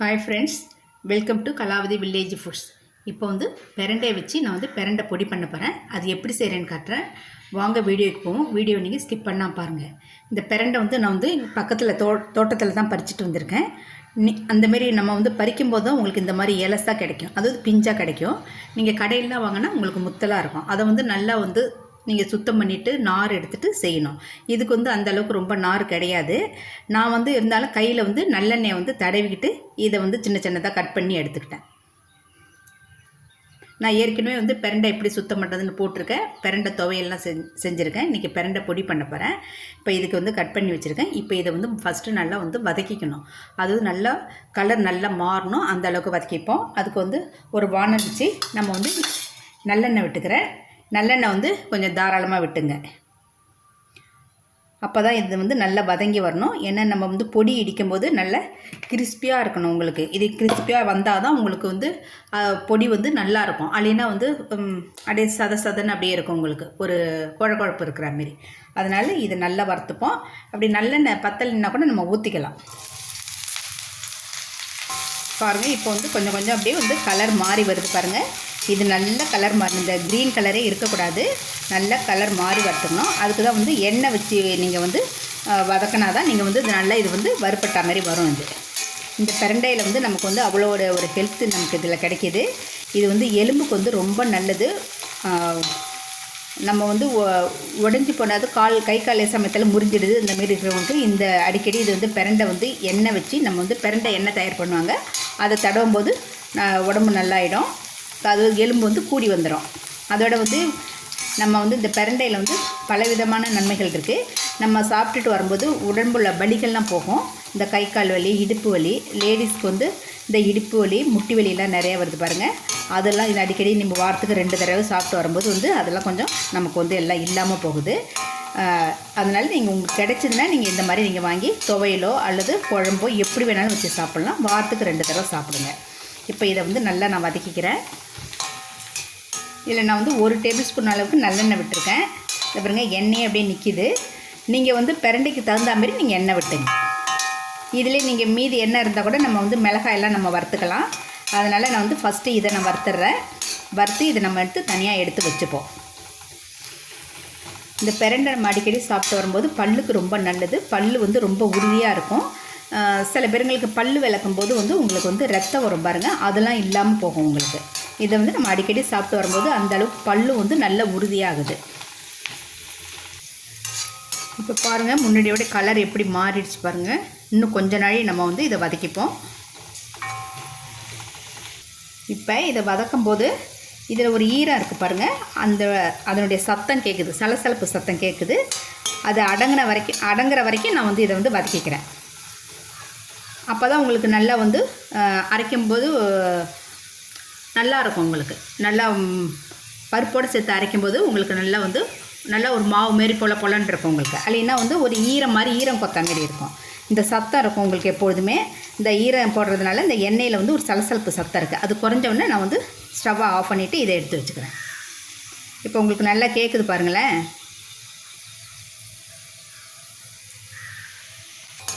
Hi friends welcome to Kalavathi village foods இப்போ வந்து பெரண்டையை வச்சு நான் வந்து பெரண்டை பொடி பண்ண போகிறேன் அது எப்படி செய்கிறேன்னு காட்டுறேன். வாங்க வீடியோக்கு போவோம். வீடியோ நீங்கள் ஸ்கிப் பண்ணால் பாருங்கள் இந்த பெரண்டை வந்து நான் வந்து பக்கத்தில் தோ தோட்டத்தில் தான் பறிச்சுட்டு வந்திருக்கேன். நி அந்தமாரி நம்ம வந்து பறிக்கும்போது தான் உங்களுக்கு இந்த மாதிரி இலசாக கிடைக்கும். அதாவது பிஞ்சாக கிடைக்கும். நீங்கள் கடையிலாம் வாங்கினா உங்களுக்கு முத்தலாக இருக்கும். அதை வந்து நல்லா வந்து நீங்கள் சுத்தம் பண்ணிவிட்டு நார் எடுத்துகிட்டு செய்யணும். இதுக்கு வந்து அந்த அளவுக்கு ரொம்ப நார் கிடையாது. நான் வந்து இருந்தாலும் கையில் வந்து நல்லெண்ணெயை வந்து தடவிக்கிட்டு இதை வந்து சின்ன சின்னதாக கட் பண்ணி எடுத்துக்கிட்டேன். நான் ஏற்கனவே வந்து பெரண்டை எப்படி சுத்தம் பண்ணுறதுன்னு போட்டிருக்கேன். பெரண்டை துவையெல்லாம் செஞ் செஞ்சுருக்கேன். இன்றைக்கி பெரண்டை பொடி பண்ண போகிறேன் இப்போ இதுக்கு வந்து கட் பண்ணி வச்சுருக்கேன். இப்போ இதை வந்து ஃபஸ்ட்டு நல்லா வந்து வதக்கிக்கணும். அது நல்லா கலர் நல்லா மாறணும். அந்த அளவுக்கு வதக்கிப்போம். அதுக்கு வந்து ஒரு வானல் வச்சு நம்ம வந்து நல்லெண்ணெய் விட்டுக்கிறேன். நல்லெண்ணெய் வந்து கொஞ்சம் தாராளமாக விட்டுங்க. அப்போ தான் இது வந்து நல்லா வதங்கி வரணும். ஏன்னா நம்ம வந்து பொடி இடிக்கும்போது நல்ல கிறிஸ்பியாக இருக்கணும் உங்களுக்கு. இது கிறிஸ்பியாக வந்தால் தான் உங்களுக்கு வந்து பொடி வந்து நல்லா இருக்கும். வந்து அப்படியே சத சதன்னு அப்படியே இருக்கும் உங்களுக்கு. ஒரு குழ குழப்பு இருக்கிற மாரி அதனால் இதை நல்லா வறுத்துப்போம். அப்படி நல்லெண்ணெய் பத்தலைன்னா கூட நம்ம ஊற்றிக்கலாம் பாருங்கள் இப்போ வந்து கொஞ்சம் கொஞ்சம் அப்படியே வந்து கலர் மாறி வருது பாருங்கள் இது நல்ல கலர் மாறி இந்த க்ரீன் கலரே இருக்கக்கூடாது. நல்ல கலர் மாறி வறுத்துக்கணும் அதுக்கு தான் வந்து எண்ணெய் வச்சு நீங்கள் வந்து வதக்கினா தான் நீங்கள் வந்து இது நல்லா இது வந்து வறுப்பட்டா மாதிரி வரும் இது. இந்த பிரண்டையில் வந்து நமக்கு வந்து அவ்வளோட ஒரு ஹெல்த்து நமக்கு இதில் கிடைக்கிது. இது வந்து எலும்புக்கு வந்து ரொம்ப நல்லது. நம்ம வந்து உடஞ்சி போனாது கால் கை கால் சமயத்தில் முறிஞ்சிடுது. இந்த மாரி இருக்கிறவங்களுக்கு இந்த அடிக்கடி இது வந்து பிரண்டை வந்து எண்ணெய் வச்சு நம்ம வந்து பிரண்டை எண்ணெய் தயார் பண்ணுவாங்க. அதை தடவும் போது உடம்பு நல்லாயிடும். அது எலும்பு வந்து கூடி வந்துடும் அதோட வந்து நம்ம வந்து இந்த பிரண்டையில் வந்து பலவிதமான நன்மைகள் இருக்குது நம்ம சாப்பிட்டுட்டு வரும்போது உடம்புள்ள வலிகள்லாம் போகும். இந்த கை கால் வலி இடுப்பு வலி லேடிஸ்க்கு வந்து இந்த இடுப்பு வலி முட்டி வலியெல்லாம் நிறையா வருது பாருங்கள் அதெல்லாம் இது அடிக்கடி நம்ம வாரத்துக்கு ரெண்டு தடவை சாப்பிட்டு வரும்போது வந்து அதெல்லாம் கொஞ்சம் நமக்கு வந்து எல்லாம் இல்லாமல் போகுது. அதனால் நீங்கள் உங்களுக்கு கிடைச்சதுன்னா நீங்கள் இந்த மாதிரி நீங்கள் வாங்கி துவையலோ அல்லது குழம்போ எப்படி வேணாலும் வச்சு சாப்பிட்லாம். வாரத்துக்கு ரெண்டு தடவை சாப்பிடுங்க. இப்போ இதை வந்து நல்லா நான் வதக்கிக்கிறேன். இதில் நான் வந்து ஒரு டேபிள் ஸ்பூன் அளவுக்கு நல்லெண்ணெய் விட்டுருக்கேன். இதை பாருங்க எண்ணெய் அப்படியே நிற்கிது நீங்கள் வந்து பிரண்டைக்கு தகுந்த மாதிரி நீங்கள் எண்ணெய் விட்டுங்க. இதிலே நீங்கள் மீதி எண்ணெய் இருந்தால் கூட நம்ம வந்து மிளகாயெல்லாம் நம்ம வறுத்துக்கலாம். அதனால் நான் வந்து ஃபஸ்ட்டு இதை நான் வறுத்துடுறேன் வறுத்து இதை நம்ம எடுத்து தனியாக எடுத்து வச்சுப்போம். இந்த பிரண்டை நம்ம அடிக்கடி சாப்பிட்டு வரும்போது பல்லுக்கு ரொம்ப நல்லது. பல் வந்து ரொம்ப உறுதியாக இருக்கும். சில பேருங்களுக்கு பல் விளக்கும் போது வந்து உங்களுக்கு வந்து ரத்தம் வரும் பாருங்கள் அதெல்லாம் இல்லாமல் போகும் உங்களுக்கு. இதை வந்து நம்ம அடிக்கடி சாப்பிட்டு வரும்போது அந்த அளவுக்கு பல்லு வந்து நல்ல உறுதியாகுது. இப்போ பாருங்கள் முன்னாடியோட கலர் எப்படி மாறிடுச்சு பாருங்கள் இன்னும் கொஞ்ச நாளே நம்ம வந்து இதை வதக்கிப்போம். இப்போ இதை வதக்கும் போது இதில் ஒரு ஈரம் இருக்குது பாருங்கள் அந்த அதனுடைய சத்தம் கேட்குது சலசலப்பு சத்தம் கேட்குது அது அடங்கின வரைக்கும் அடங்குற வரைக்கும் நான் வந்து இதை வந்து வதக்கிக்கிறேன். அப்போ தான் உங்களுக்கு நல்லா வந்து அரைக்கும்போது நல்லா இருக்கும் உங்களுக்கு. நல்லா பருப்போடு சேர்த்து அரைக்கும்போது உங்களுக்கு நல்லா வந்து நல்லா ஒரு மாவு மாரி போல் பொலன்னு இருக்கும் உங்களுக்கு. இல்லைன்னா வந்து ஒரு ஈரம் மாதிரி ஈரம் கொத்த மாரி இருக்கும். இந்த சத்தம் இருக்கும் உங்களுக்கு எப்பொழுதுமே. இந்த ஈரம் போடுறதுனால இந்த எண்ணெயில் வந்து ஒரு சலசலப்பு சத்தம் இருக்குது அது குறைஞ்சவொடனே நான் வந்து ஸ்டவ்வை ஆஃப் பண்ணிவிட்டு இதை எடுத்து வச்சுக்கிறேன். இப்போ உங்களுக்கு நல்லா கேட்குது பாருங்களேன்.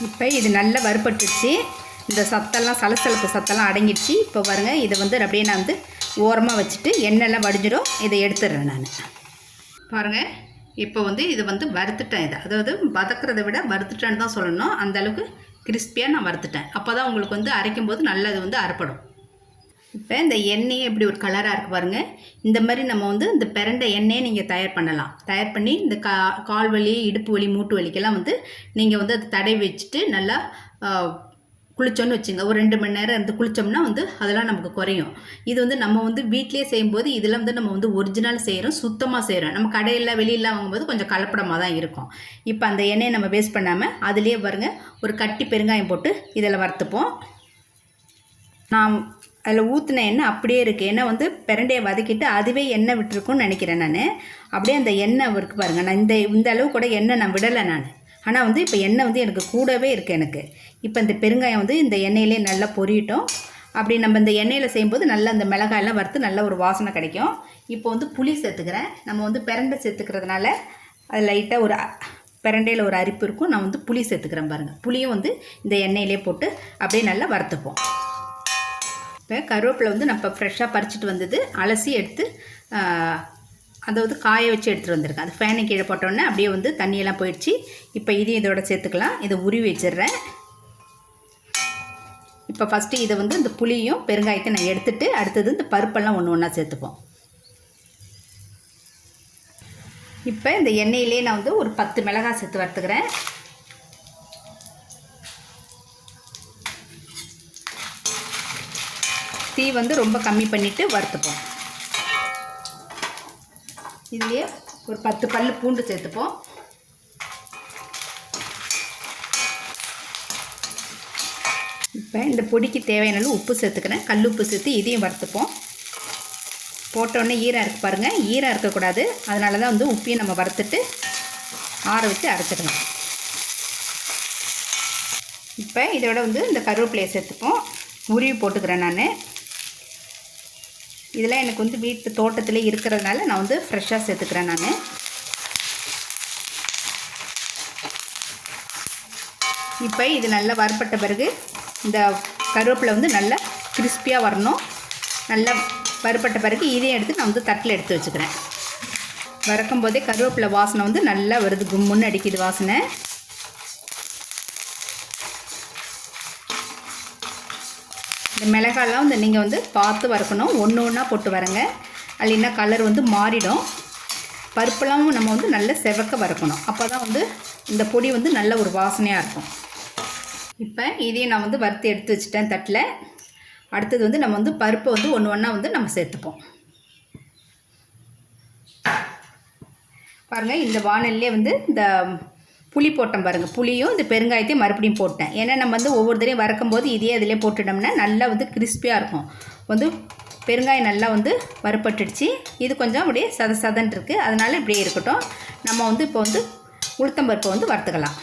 இப்போ இது நல்லா வறுப்பட்டுச்சு இந்த சத்தெல்லாம் சலசலப்பு சத்தெல்லாம் அடங்கிடுச்சு. இப்போ பாருங்கள் இதை வந்து அப்படியே நான் வந்து ஓரமாக வச்சுட்டு எண்ணெய்லாம் வடிஞ்சிடும். இதை எடுத்துடுறேன் நான். பாருங்கள் இப்போ வந்து இது வந்து வறுத்துட்டேன் இதை. அதாவது வதக்கிறத விட வறுத்துட்டேன்னு தான் சொல்லணும். அந்த அளவுக்கு கிறிஸ்பியாக நான் வறுத்துட்டேன். அப்போ தான் உங்களுக்கு வந்து அரைக்கும் போது நல்லது வந்து அரைப்படும். இப்போ இந்த எண்ணெயே எப்படி ஒரு கலராக இருக்குது பாருங்கள் இந்த மாதிரி நம்ம வந்து இந்த பிறண்ட எண்ணெயை நீங்கள் தயார் பண்ணலாம். தயார் பண்ணி இந்த கா கால் வலி இடுப்பு வலி மூட்டு வலிக்கெல்லாம் வந்து நீங்கள் வந்து அதை தடை வச்சுட்டு நல்லா குளித்தோன்னு வச்சுங்க. ஒரு ரெண்டு மணி நேரம் இருந்து குளித்தோம்னா வந்து அதெல்லாம் நமக்கு குறையும். இது வந்து நம்ம வந்து வீட்லேயே செய்யும்போது இதெல்லாம் வந்து நம்ம வந்து ஒரிஜினல் செய்கிறோம் சுத்தமாக செய்கிறோம் நம்ம கடையில் வெளியில் வாங்கும்போது கொஞ்சம் கலப்படமாக தான் இருக்கும். இப்போ அந்த எண்ணெயை நம்ம வேஸ்ட் பண்ணாமல் அதுலேயே பாருங்கள் ஒரு கட்டி பெருங்காயம் போட்டு இதில் வறுத்துப்போம். நான் அதில் ஊற்றின எண்ணெய் அப்படியே இருக்குது ஏன்னா வந்து பிரண்டையை வதக்கிட்டு அதுவே எண்ணெய் விட்டுருக்குன்னு நினைக்கிறேன் நான். அப்படியே அந்த எண்ணெய் இருக்குது பாருங்கள் நான் இந்த இந்த அளவு கூட எண்ணெய் நான் விடலை நான். ஆனால் வந்து இப்போ எண்ணெய் வந்து எனக்கு கூடவே இருக்குது எனக்கு. இப்போ இந்த பெருங்காயம் வந்து இந்த எண்ணெயிலே நல்லா பொரியட்டும். அப்படி நம்ம இந்த எண்ணெயில் செய்யும்போது நல்லா அந்த மிளகாயெல்லாம் வறுத்து நல்ல ஒரு வாசனை கிடைக்கும். இப்போ வந்து புளி சேர்த்துக்கிறேன். நம்ம வந்து பிரண்டை சேர்த்துக்கிறதுனால அது லைட்டாக ஒரு பிரண்டையில் ஒரு அரிப்பு இருக்கும். நான் வந்து புளி சேர்த்துக்கிறேன் பாருங்கள் புளியும் வந்து இந்த எண்ணெயிலே போட்டு அப்படியே நல்லா வறுத்துப்போம். இப்போ கருவேப்பிலை வந்து நம்ம ஃப்ரெஷ்ஷாக பறிச்சுட்டு வந்தது அலசி எடுத்து அதாவது காய வச்சு எடுத்துகிட்டு வந்திருக்கேன். அது ஃபேனை கீழே போட்டோன்னே அப்படியே வந்து தண்ணியெல்லாம் போயிடுச்சு. இப்போ இதையும் இதோட சேர்த்துக்கலாம். இதை உருவி வச்சிடுறேன். இப்போ ஃபஸ்ட்டு இதை வந்து இந்த புளியும் பெருங்காயத்தை நான் எடுத்துகிட்டு அடுத்தது இந்த பருப்பெல்லாம் ஒன்று ஒன்றா சேர்த்துப்போம். இப்போ இந்த எண்ணெயிலே நான் வந்து ஒரு பத்து மிளகாய் சேர்த்து வறுத்துக்கிறேன். தீ வந்து ரொம்ப கம்மி பண்ணிவிட்டு வறுத்துப்போம். இதுலேயே ஒரு பத்து பல் பூண்டு சேர்த்துப்போம். இப்போ இந்த பொடிக்கு தேவையான உப்பு சேர்த்துக்கிறேன். கல் உப்பு சேர்த்து இதையும் வறுத்துப்போம். போட்டோடனே ஈரம் இருக்கு பாருங்கள் ஈரம் இருக்கக்கூடாது. அதனால தான் வந்து உப்பையும் நம்ம வறுத்துட்டு ஆற வச்சு அரைச்சிக்கணும் இப்போ இதோட வந்து இந்த கருவேப்பிலையை சேர்த்துப்போம். உருவி போட்டுக்கிறேன் நான். இதெல்லாம் எனக்கு வந்து வீட்டு தோட்டத்தில் இருக்கிறதுனால நான் வந்து ஃப்ரெஷ்ஷாக சேர்த்துக்கிறேன் நான். இப்போ இது நல்லா வறுப்பட்ட பிறகு இந்த கருவேப்பிலை வந்து நல்லா கிறிஸ்பியாக வரணும். நல்லா வறுப்பட்ட பிறகு இதையும் எடுத்து நான் வந்து தட்டில் எடுத்து வச்சுக்கிறேன். வறக்கும் போதே கருவேப்பிலை வாசனை வந்து நல்லா வருது. கும்முன்னு அடிக்குது வாசனை. இந்த மிளகாலாம் வந்து நீங்கள் வந்து பார்த்து வறுக்கணும். ஒன்று ஒன்றா போட்டு வரங்க இல்லைன்னா கலர் வந்து மாறிடும். பருப்பெல்லாம் நம்ம வந்து நல்ல செவக்க வறுக்கணும். அப்போ தான் வந்து இந்த பொடி வந்து நல்ல ஒரு வாசனையாக இருக்கும். இப்போ இதையும் நான் வந்து வறுத்து எடுத்து வச்சுட்டேன் தட்டில். அடுத்தது வந்து நம்ம வந்து பருப்பை வந்து ஒன்று ஒன்றா வந்து நம்ம சேர்த்துப்போம். பாருங்கள் இந்த வானல்லே வந்து இந்த புளி போட்டோம் பாருங்கள் புளியும் இந்த பெருங்காயத்தையும் மறுபடியும் போட்டேன். ஏன்னா நம்ம வந்து ஒவ்வொரு தடையும் வறுக்கும்போது இதே அதிலே போட்டுட்டோம்னா நல்லா வந்து கிறிஸ்பியாக இருக்கும். வந்து பெருங்காயம் நல்லா வந்து வறுப்பட்டுடுச்சு இது கொஞ்சம் அப்படியே சத சதன் இருக்குது அதனால் இப்படியே இருக்கட்டும். நம்ம வந்து இப்போ வந்து உளுத்தம்பருப்பை வந்து வறுத்துக்கலாம்.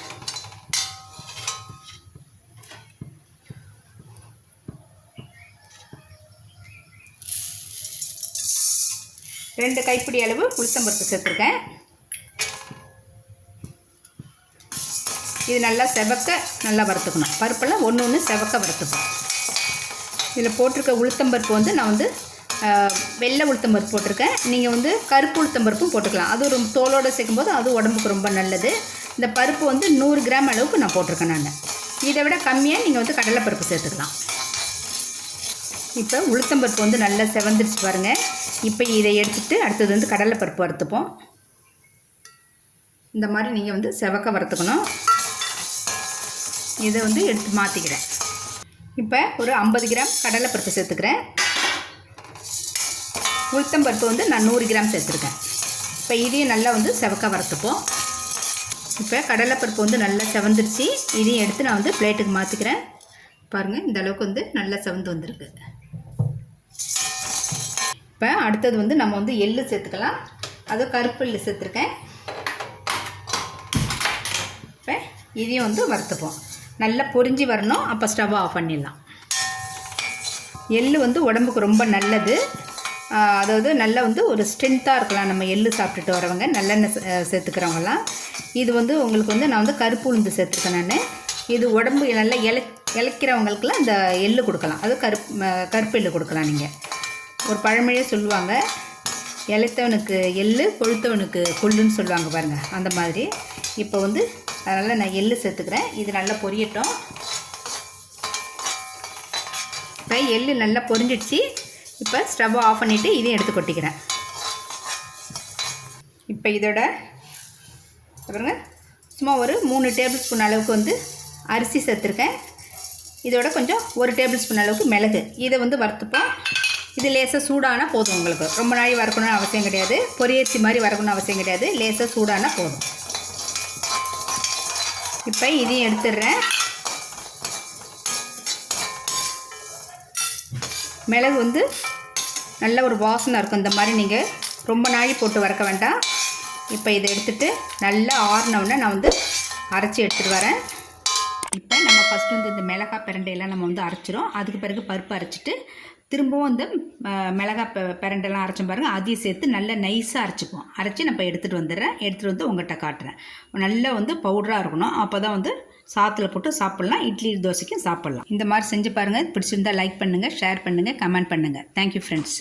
ரெண்டு கைப்பிடி அளவு உளுத்தம்பருப்பு சேர்த்துருக்கேன். இது நல்லா செவக்க நல்லா வறுத்துக்கணும். பருப்பெல்லாம் ஒன்று ஒன்று செவக்க வறுத்துக்கணும் இதில் போட்டிருக்க உளுத்தம்பருப்பு வந்து நான் வந்து வெள்ளை உளுத்தம்பருப்பு போட்டிருக்கேன். நீங்கள் வந்து கருப்பு உளுத்தம்பருப்பும் போட்டுக்கலாம். அது ஒரு தோலோடு சேர்க்கும்போது அது உடம்புக்கு ரொம்ப நல்லது. இந்த பருப்பு வந்து நூறு கிராம் அளவுக்கு நான் போட்டிருக்கேன் நான். இதை விட கம்மியாக நீங்கள் வந்து கடலைப்பருப்பு சேர்த்துக்கலாம். இப்போ உளுத்தம்பருப்பு வந்து நல்லா செவந்துருச்சு பாருங்கள் இப்போ இதை எடுத்துகிட்டு அடுத்தது வந்து கடலைப்பருப்பு வறுத்துப்போம். இந்த மாதிரி நீங்கள் வந்து செவக்க வறுத்துக்கணும். இதை வந்து எடுத்து மாற்றிக்கிறேன் இப்போ ஒரு ஐம்பது கிராம் கடலைப்பருப்பு சேர்த்துக்கிறேன். உளுத்தம்பருப்பு வந்து நான் நூறு கிராம் சேர்த்துருக்கேன். இப்போ இதையும் நல்லா வந்து செவக்க வறுத்துப்போம். இப்போ கடலைப்பருப்பு வந்து நல்லா செவந்துருச்சு. இதையும் எடுத்து நான் வந்து பிளேட்டுக்கு மாற்றிக்கிறேன் பாருங்கள் இந்த அளவுக்கு வந்து நல்லா செவந்து வந்திருக்கு. இப்போ அடுத்தது வந்து நம்ம வந்து எள்ளு சேர்த்துக்கலாம். அதுவும் கருப்பு எள்ளு சேர்த்துருக்கேன். இப்போ இதையும் வந்து வறுத்துப்போம். நல்லா பொரிஞ்சு வரணும். அப்போ ஸ்டவ் ஆஃப் பண்ணிடலாம். எள் வந்து உடம்புக்கு ரொம்ப நல்லது. அதாவது நல்லா வந்து ஒரு ஸ்ட்ரென்த்தாக இருக்கலாம். நம்ம எள் சாப்பிட்டுட்டு வரவங்க நல்லெண்ணெய் சேர்த்துக்கிறவங்களாம் இது வந்து உங்களுக்கு வந்து நான் வந்து கருப்பு உளுந்து சேர்த்துருக்கேன் நான். இது உடம்பு நல்லா இலை இழைக்கிறவங்களுக்குலாம் இந்த எள்ளு கொடுக்கலாம். அது கருப்பு கருப்பு எள்ளு கொடுக்கலாம் நீங்கள் ஒரு பழமொழியே சொல்லுவாங்க இளைத்தவனுக்கு எள்ளு கொழுத்தவனுக்கு கொள்ளுன்னு சொல்லுவாங்க பாருங்கள் அந்த மாதிரி. இப்போ வந்து அதனால் நான் எள்ளு சேர்த்துக்கிறேன். இது நல்லா பொரியட்டும். இப்போ எள்ளு நல்லா பொரிஞ்சிடுச்சு. இப்போ ஸ்டவ்வை ஆஃப் பண்ணிவிட்டு இதையும் எடுத்து கொட்டிக்கிறேன். இப்போ இதோட பாருங்க. சும்மா ஒரு மூணு டேபிள் ஸ்பூன் அளவுக்கு வந்து அரிசி சேர்த்துருக்கேன். இதோட கொஞ்சம் ஒரு டேபிள் ஸ்பூன் அளவுக்கு மிளகு. இதை வந்து வறுத்துப்போம். இது லேசாக சூடானால் போதும் உங்களுக்கு. ரொம்ப நாள் வறுக்கணும்னு அவசியம் கிடையாது. பொரியரிசி மாதிரி வறுக்கணும்னு அவசியம் கிடையாது. லேசாக சூடானால் போதும். இப்போ இதையும் எடுத்துடுறேன். மிளகு வந்து நல்ல ஒரு வாசனை இருக்கும். இந்த மாதிரி நீங்கள் ரொம்ப நாழி போட்டு வறக்க வேண்டாம். இப்போ இதை எடுத்துகிட்டு நல்லா ஆறினவுடனே நான் வந்து அரைச்சி எடுத்துகிட்டு வரேன். இப்போ நம்ம ஃபஸ்ட்டு வந்து இந்த மிளகாய் பிரண்டையெல்லாம் நம்ம வந்து அரைச்சிரும். அதுக்கு பிறகு பருப்பு அரைச்சிட்டு திரும்பவும் வந்து மிளகா மிளகாய் பிரண்டெல்லாம் அரைச்சோம் பாருங்கள் அதையும் சேர்த்து நல்லா நைஸாக அரைச்சிப்போம் அரைச்சி நான் இப்போ எடுத்துகிட்டு வந்துடுறேன். எடுத்துகிட்டு வந்து உங்கள்கிட்ட காட்டுறேன். நல்லா வந்து பவுடராக இருக்கணும். அப்போ தான் வந்து சாத்தில் போட்டு சாப்பிட்லாம். இட்லி தோசைக்கும் சாப்பிட்லாம். இந்த மாதிரி செஞ்சு பாருங்கள் பிடிச்சிருந்தா லைக் பண்ணுங்கள் ஷேர் பண்ணுங்கள் கமெண்ட் பண்ணுங்கள் தேங்க்யூ ஃப்ரெண்ட்ஸ்